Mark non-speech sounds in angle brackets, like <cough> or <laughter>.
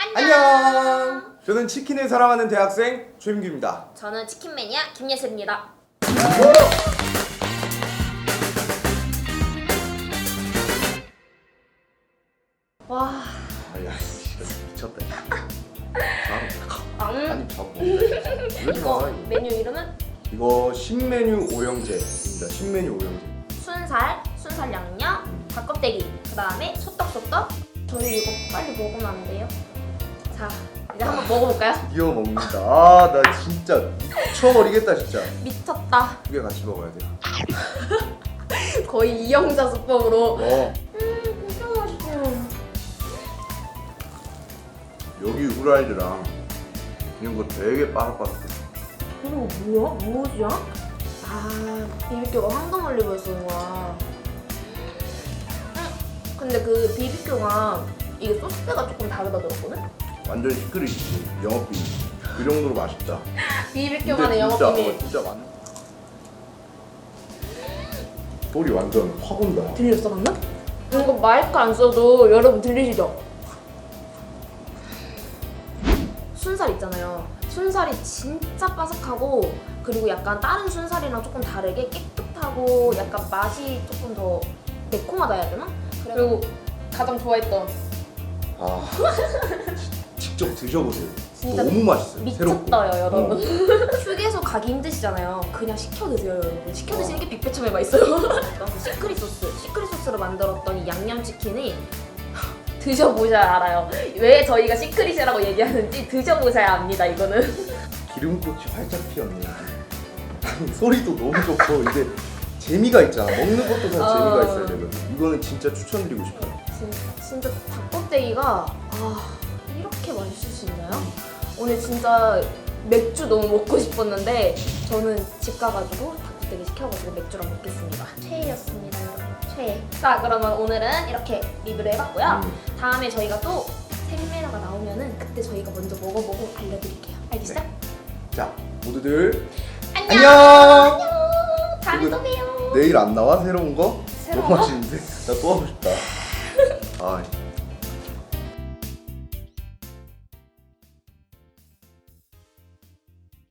안녕. 저는 치킨을 사랑하는 대학생 최민규입니다. 저는 치킨 매니아 김예슬입니다. 와, 아야 미쳤다. 음, 아니 자꾸. 이러지 이거 마. 메뉴 이름은 이거 신메뉴 오형제입니다. 신메뉴 오형제. 순살, 순살 양념, 닭껍데기, 그 다음에 소떡소떡. 저희 이거 빨리 먹으면 안 돼요? 자, 이제 한번 먹어볼까요? 드디어 먹는다. 아 나 진짜 미쳐버리겠다 진짜. 미쳤다. 두 개 같이 먹어야 돼. <laughs> 거의 이영자 수법으로. 어. 음, 진짜 맛있어. 여기 후라이드랑 이런 거 되게 바삭바삭해. 이거 뭐야? 뭐지야? 아, 비비큐가 황금 올리브에 쓰는 거야. 응. 근데 그 비비큐가 이게 소스가 조금 다르다 들었거든? 완전 시크릿이지. 영업비. 그 정도로 맛있다. 비비큐만의 진짜 영업비밀. 어, 진짜 많네. 소리 완전 확 온다. 들렸어 방금? 이거 마이크 안 써도 여러분 들리시죠? 순살 있잖아요. 순살이 진짜 바삭하고 그리고 약간 다른 순살이랑 조금 다르게 깨끗하고 약간 맛이 조금 더 매콤하다 해야 되나? 그리고 가장 좋아했던 아 직접 드셔보세요. 진짜 너무 맛있어요. 새롭고. 미쳤다요 여러분. 어. 휴게소 가기 힘드시잖아요. 그냥 시켜 드세요 여러분. 시켜 드시는 게 빅배참에 맛있어요. <laughs> 그 시크릿 소스, 시크릿 소스로 만들었던 이 양념 치킨이 <laughs> 드셔보셔야 알아요. 왜 저희가 시크릿이라고 얘기하는지 드셔보셔야 압니다. 이거는. 기름꽃이 활짝 피었네. 소리도 너무 좋고 이제 재미가 있잖아. 먹는 것도 다 어. 재미가 있어야 되거든. 이거는 진짜 추천드리고 싶어요. 진짜, 진짜 닭껍데기가 아 이렇게 맛있을 수 있나요? 오늘 진짜 맥주 너무 먹고 싶었는데 저는 집 가가지고 닭껍데기 시켜가지고 맥주랑 먹겠습니다. 최애였습니다, 여러분. 최애. 자, 그러면 오늘은 이렇게 리뷰를 해봤고요. 음. 다음에 저희가 또 생메뉴가 나오면은 그때 저희가 먼저 먹어보고 알려드릴게요. 알겠어? 네. 자 모두들 안녕. 안녕. 다음에 또 봬요. 내일 안 나와 새로운 거? 새로운 너무 거? 맛있는데 나 또 하고 싶다. <laughs> 아